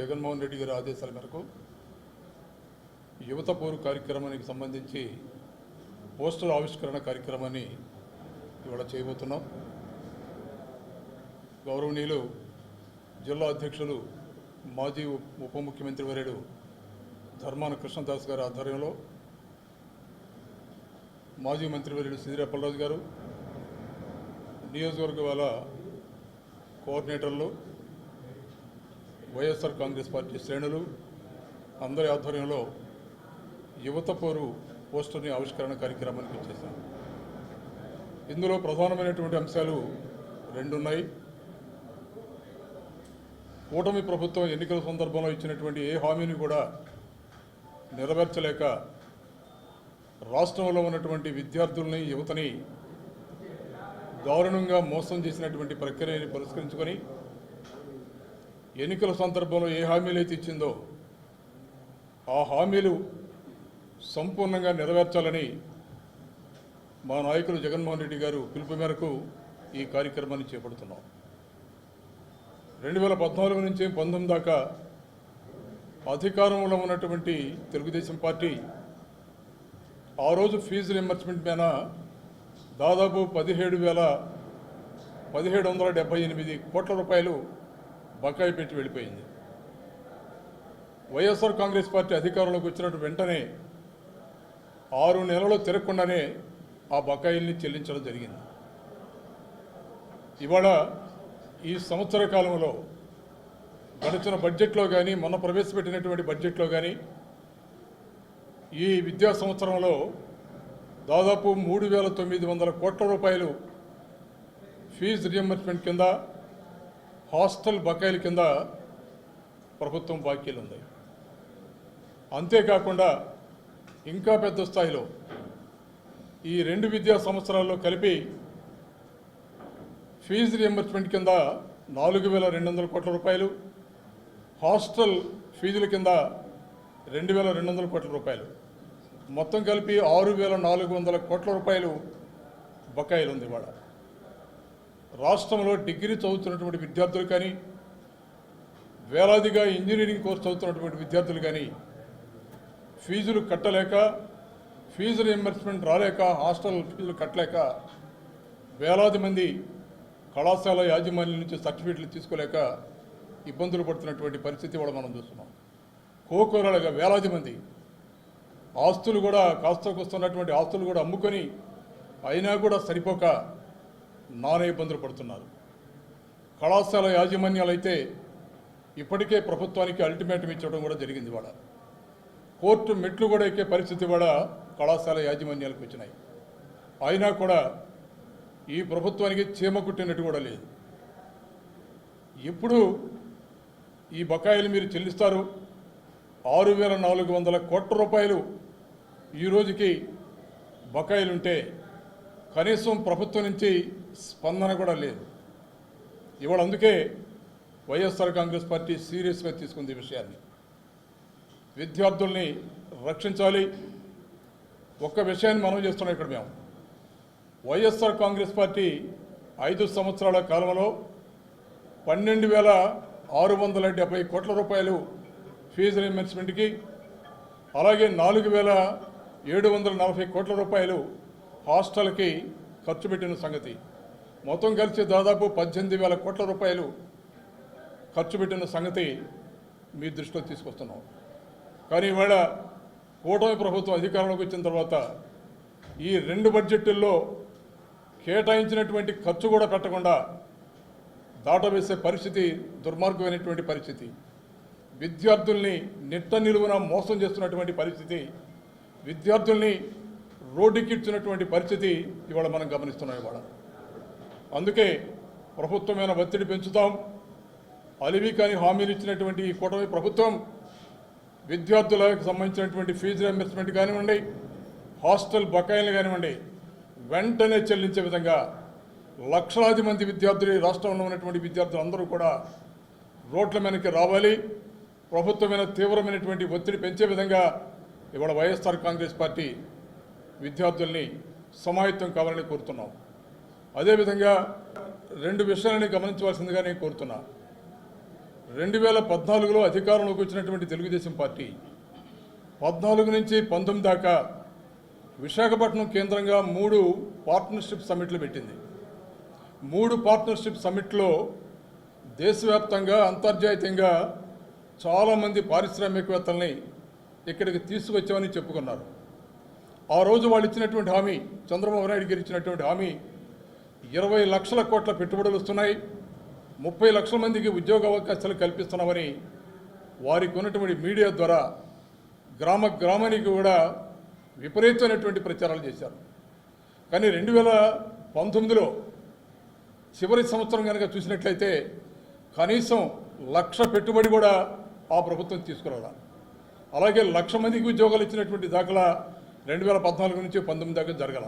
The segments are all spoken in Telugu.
జగన్మోహన్ రెడ్డి గారి ఆదేశాల మేరకు యువత పోరు కార్యక్రమానికి సంబంధించి పోస్టర్ ఆవిష్కరణ కార్యక్రమాన్ని ఇవాళ చేయబోతున్నాం. గౌరవనీయులు జిల్లా అధ్యక్షులు మాజీ ఉప ముఖ్యమంత్రి వర్యుడు ధర్మాన కృష్ణదాస్ గారి ఆధ్వర్యంలో మాజీ మంత్రివర్యుడు సిదిరి అప్పలరాజు గారు నియోజకవర్గ వాళ్ళ కోఆర్డినేటర్లు వైఎస్ఆర్ కాంగ్రెస్ పార్టీ శ్రేణులు అందరి ఆధ్వర్యంలో యువత పోరు పోస్టర్ని ఆవిష్కరణ కార్యక్రమానికి వచ్చేసాం. ఇందులో ప్రధానమైనటువంటి అంశాలు రెండున్నాయి. కూటమి ప్రభుత్వం ఎన్నికల సందర్భంలో ఇచ్చినటువంటి ఏ హామీని కూడా నెరవేర్చలేక రాష్ట్రంలో ఉన్నటువంటి విద్యార్థుల్ని యువతని దారుణంగా మోసం చేసినటువంటి ప్రక్రియని పరిష్కరించుకొని ఎన్నికల సందర్భంలో ఏ హామీలు అయితే ఇచ్చిందో ఆ హామీలు సంపూర్ణంగా నెరవేర్చాలని మా నాయకులు జగన్మోహన్ రెడ్డి గారు పిలుపు మేరకు ఈ కార్యక్రమాన్ని చేపడుతున్నాం. రెండు వేల పద్నాలుగు నుంచి పంతొమ్మిది దాకా అధికారంలో ఉన్నటువంటి తెలుగుదేశం పార్టీ ఆ రోజు ఫీజు రింబర్స్మెంట్ మీద దాదాపు పదిహేడు వేల పదిహేడు వందల డెబ్బై ఎనిమిది కోట్ల రూపాయలు బకాయి పెట్టి వెళ్ళిపోయింది. వైఎస్ఆర్ కాంగ్రెస్ పార్టీ అధికారంలోకి వచ్చినట్టు వెంటనే ఆరు నెలలు తిరగకుండానే ఆ బకాయిల్ని చెల్లించడం జరిగింది. ఇవాళ ఈ సంవత్సర కాలంలో గడిచిన బడ్జెట్లో కానీ మొన్న ప్రవేశపెట్టినటువంటి బడ్జెట్లో కానీ ఈ విద్యా సంవత్సరంలో దాదాపు మూడు వేల తొమ్మిది వందల కోట్ల రూపాయలు ఫీజు రియంబర్స్మెంట్ కింద హాస్టల్ బకాయిల కింద ప్రభుత్వం బాకీలు ఉన్నాయి అంతేకాకుండా ఇంకా పెద్ద స్థాయిలో ఈ రెండు విద్యా సంవత్సరాల్లో కలిపి ఫీజు రియంబర్స్మెంట్ కింద నాలుగు వేల రెండు వందల కోట్ల రూపాయలు హాస్టల్ ఫీజుల కింద రెండు వేల రెండు వందల కోట్ల రూపాయలు. మొత్తం కలిపి ఆరు వేల నాలుగు వందల కోట్ల రూపాయలు బకాయిలు ఉంది ఇవాళ. రాష్ట్రంలో డిగ్రీ చదువుతున్నటువంటి విద్యార్థులు కానీ వేలాదిగా ఇంజనీరింగ్ కోర్స్ చదువుతున్నటువంటి విద్యార్థులు కానీ ఫీజులు కట్టలేక ఫీజు రియంబర్స్మెంట్ రాలేక హాస్టల్ ఫీజులు కట్టలేక వేలాది మంది కళాశాల యాజమాన్యం నుంచి సర్టిఫికెట్లు తీసుకోలేక ఇబ్బందులు పడుతున్నటువంటి పరిస్థితి కూడా మనం చూస్తున్నాం. కోకోరాలుగా వేలాది మంది ఆస్తులు కూడా కాస్త వస్తున్నటువంటి ఆస్తులు కూడా అమ్ముకొని అయినా కూడా సరిపోక నానా ఇబ్బందులు పడుతున్నారు కళాశాల యాజమాన్యాలు అయితే ఇప్పటికే ప్రభుత్వానికి అల్టిమేటం ఇచ్చడం కూడా జరిగింది వాడ కోర్టు మెట్లు కూడా ఎక్కే పరిస్థితి కూడా కళాశాల యాజమాన్యాలకు వచ్చినాయి. అయినా కూడా ఈ ప్రభుత్వానికి చీమ కుట్టినట్టు కూడా లేదు. ఎప్పుడు ఈ బకాయిలు మీరు చెల్లిస్తారు. ఆరు వేల నాలుగు వందల కోట్ల రూపాయలు ఈ రోజుకి బకాయిలుంటే కనీసం ప్రభుత్వం నుంచి స్పందన కూడా లేదు. ఇవాళ అందుకే వైఎస్ఆర్ కాంగ్రెస్ పార్టీ సీరియస్గా తీసుకుంది విషయాన్ని. విద్యార్థుల్ని రక్షించాలి. ఒక్క విషయాన్ని మనం చేస్తున్నాం ఇక్కడ మేము. వైఎస్ఆర్ కాంగ్రెస్ పార్టీ ఐదు సంవత్సరాల కాలంలో పన్నెండు వేల ఆరు వందల డెబ్బై కోట్ల రూపాయలు ఫీజు రియంబర్స్మెంట్కి అలాగే నాలుగు వేల ఏడు వందల నలభై కోట్ల రూపాయలు హాస్టల్కి ఖర్చు పెట్టిన సంగతి. మొత్తం కలిసి దాదాపు పద్దెనిమిది వేల కోట్ల రూపాయలు ఖర్చు పెట్టిన సంగతి మీ దృష్టిలో తీసుకొస్తున్నాం. కానీ ఇవాళ కూటమి ప్రభుత్వం అధికారంలోకి వచ్చిన తర్వాత ఈ రెండు బడ్జెట్ల్లో కేటాయించినటువంటి ఖర్చు కూడా పెట్టకుండా దాటవేసే పరిస్థితి దుర్మార్గమైనటువంటి పరిస్థితి. విద్యార్థుల్ని నిట్ట నిలువున మోసం చేస్తున్నటువంటి పరిస్థితి. విద్యార్థుల్ని రోడ్డుకిచ్చున్నటువంటి పరిస్థితి ఇవాళ మనం గమనిస్తున్నాం ఇవాళ. అందుకే ప్రభుత్వమైన ఒత్తిడి పెంచుతాం. అలివి కాని హామీలు ఇచ్చినటువంటి ఈ కూటమి ప్రభుత్వం విద్యార్థులకు సంబంధించినటువంటి ఫీజు రియంబర్స్మెంట్ కానివ్వండి హాస్టల్ బకాయిలు కానివ్వండి వెంటనే చెల్లించే విధంగా లక్షలాది మంది విద్యార్థులు రాష్ట్రంలో ఉన్నటువంటి విద్యార్థులందరూ కూడా రోడ్ల మీదకి రావాలి. ప్రభుత్వమైన తీవ్రమైనటువంటి ఒత్తిడి పెంచే విధంగా ఇవాళ వైఎస్ఆర్ కాంగ్రెస్ పార్టీ విద్యార్థుల్ని సమాయత్తం కావాలని కోరుతున్నాం. అదేవిధంగా రెండు విషయాలని గమనించవలసిందిగా నేను కోరుతున్నా. రెండు వేల పద్నాలుగులో అధికారంలోకి వచ్చినటువంటి తెలుగుదేశం పార్టీ పద్నాలుగు నుంచి పంతొమ్మిది దాకా విశాఖపట్నం కేంద్రంగా మూడు పార్ట్నర్షిప్ సమ్మిట్లు పెట్టింది. మూడు పార్ట్నర్షిప్ సమ్మిట్లో దేశవ్యాప్తంగా అంతర్జాతీయంగా చాలామంది పారిశ్రామికవేత్తల్ని ఇక్కడికి తీసుకొచ్చామని చెప్పుకున్నారు. ఆ రోజు వాళ్ళు ఇచ్చినటువంటి హామీ చంద్రబాబు నాయుడు గారు ఇచ్చినటువంటి హామీ ఇరవై లక్షల కోట్ల పెట్టుబడులు వస్తున్నాయి ముప్పై లక్షల మందికి ఉద్యోగ అవకాశాలు కల్పిస్తున్నామని వారికి ఉన్నటువంటి మీడియా ద్వారా గ్రామ గ్రామానికి కూడా విపరీతమైనటువంటి ప్రచారాలు చేశారు. కానీ రెండు వేల పంతొమ్మిదిలో చివరి సంవత్సరం కనుక చూసినట్లయితే కనీసం లక్ష పెట్టుబడి కూడా ఆ ప్రభుత్వం తీసుకురావడం అలాగే లక్ష మందికి ఉద్యోగాలు ఇచ్చినటువంటి దాఖలా రెండు వేల పద్నాలుగు నుంచి పంతొమ్మిది దాకా జరగల.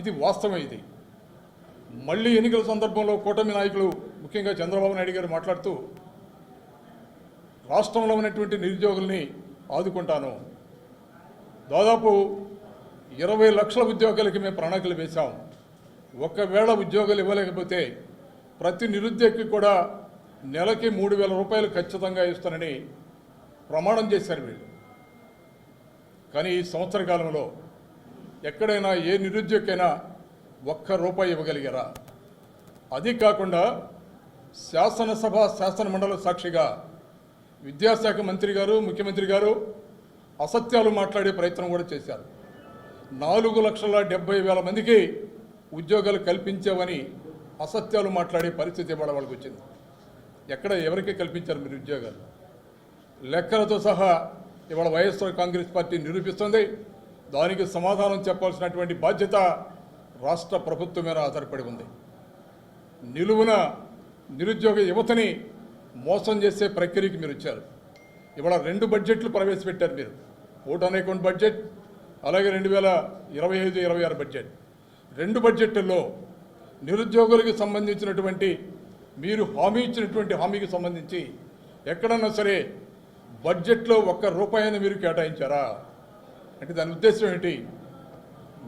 ఇది వాస్తవం ఇది. మళ్ళీ ఎన్నికల సందర్భంలో కూటమి నాయకులు ముఖ్యంగా చంద్రబాబు నాయుడు గారు మాట్లాడుతూ రాష్ట్రంలో ఉన్నటువంటి నిరుద్యోగుల్ని ఆదుకుంటాను. దాదాపు ఇరవై లక్షల ఉద్యోగాలకి మేము ప్రణాళికలు వేశాం. ఒకవేళ ఉద్యోగాలు ఇవ్వలేకపోతే ప్రతి నిరుద్యోగికి కూడా నెలకి మూడు వేల రూపాయలు ఖచ్చితంగా ఇస్తానని ప్రమాణం చేశారు వీళ్ళు. కానీ ఈ సంవత్సర కాలంలో ఎక్కడైనా ఏ నిరుద్యోగైనా ఒక్క రూపాయి ఇవ్వగలిగారా? అది కాకుండా శాసనసభ శాసన మండలి సాక్షిగా విద్యాశాఖ మంత్రి గారు ముఖ్యమంత్రి గారు అసత్యాలు మాట్లాడే ప్రయత్నం కూడా చేశారు. నాలుగు లక్షల డెబ్బై వేల మందికి ఉద్యోగాలు కల్పించామని అసత్యాలు మాట్లాడే పరిస్థితి ఇవాళ వాళ్ళకి వచ్చింది. ఎక్కడ ఎవరికి కల్పించారు మీరు ఉద్యోగాలు? లెక్కలతో సహా ఇవాళ వైఎస్ఆర్ కాంగ్రెస్ పార్టీ నిరూపిస్తుంది. దానికి సమాధానం చెప్పాల్సినటువంటి బాధ్యత రాష్ట్ర ప్రభుత్వం మీద ఆధారపడి ఉంది. నిలువున నిరుద్యోగ యువతని మోసం చేసే ప్రక్రియకి మీరు వచ్చారు. ఇవాళ రెండు బడ్జెట్లు ప్రవేశపెట్టారు మీరు. ఓటు అకౌంట్ బడ్జెట్ అలాగే రెండు వేల ఇరవై ఐదు ఇరవై ఆరు బడ్జెట్. రెండు బడ్జెట్లలో నిరుద్యోగులకు సంబంధించినటువంటి మీరు హామీ ఇచ్చినటువంటి హామీకి సంబంధించి ఎక్కడన్నా సరే బడ్జెట్లో ఒక్క రూపాయిని మీరు కేటాయించారా? అంటే దాని ఉద్దేశం ఏంటి?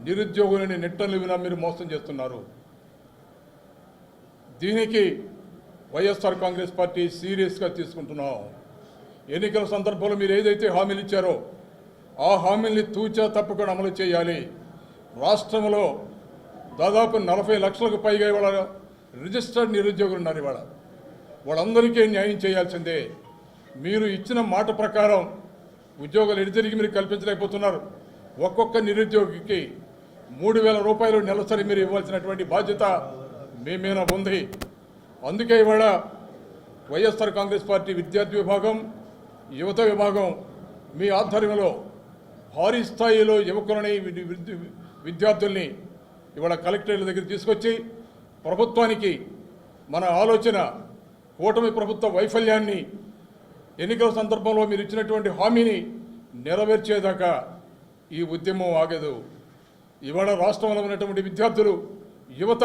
నిరుద్యోగులని నెట్టలు వినా మీరు మోసం చేస్తున్నారు. దీనికి వైఎస్ఆర్ కాంగ్రెస్ పార్టీ సీరియస్గా తీసుకుంటున్నాం. ఎన్నికల సందర్భంలో మీరు ఏదైతే హామీలు ఇచ్చారో ఆ హామీల్ని తూచా తప్పకుండా అమలు చేయాలి. రాష్ట్రంలో దాదాపు నలభై లక్షలకు పైగా ఇవాళ రిజిస్టర్డ్ నిరుద్యోగులు ఉన్నారు ఇవాళ. వాళ్ళందరికీ న్యాయం చేయాల్సిందే. మీరు ఇచ్చిన మాట ప్రకారం ఉద్యోగాలు ఎడితిరిగి మీరు కల్పించలేకపోతున్నారు. ఒక్కొక్క నిరుద్యోగికి మూడు వేల రూపాయలు నెలసరి మీరు ఇవ్వాల్సినటువంటి బాధ్యత మీ మీద ఉంది. అందుకే ఇవాళ వైఎస్ఆర్ కాంగ్రెస్ పార్టీ విద్యార్థి విభాగం యువత విభాగం మీ ఆధ్వర్యంలో భారీ స్థాయిలో యువకులని విద్యార్థుల్ని ఇవాళ కలెక్టరేట్ల దగ్గర తీసుకొచ్చి ప్రభుత్వానికి మన ఆలోచన కూటమి ప్రభుత్వ వైఫల్యాన్ని ఎన్నికల సందర్భంలో మీరు ఇచ్చినటువంటి హామీని నెరవేర్చేదాకా ఈ ఉద్యమం ఆగదు. ఇవాళ రాష్ట్రంలో ఉన్నటువంటి విద్యార్థులు యువత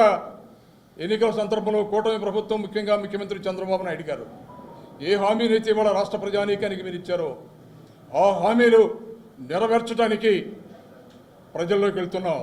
ఎన్నికల సందర్భంలో కూటమి ప్రభుత్వం ముఖ్యంగా ముఖ్యమంత్రి చంద్రబాబు నాయుడు గారు ఏ హామీనైతే ఇవాళ రాష్ట్ర ప్రజానీకానికి మీరు ఇచ్చారో ఆ హామీలు నెరవేర్చడానికి ప్రజల్లోకి వెళ్తున్నాం.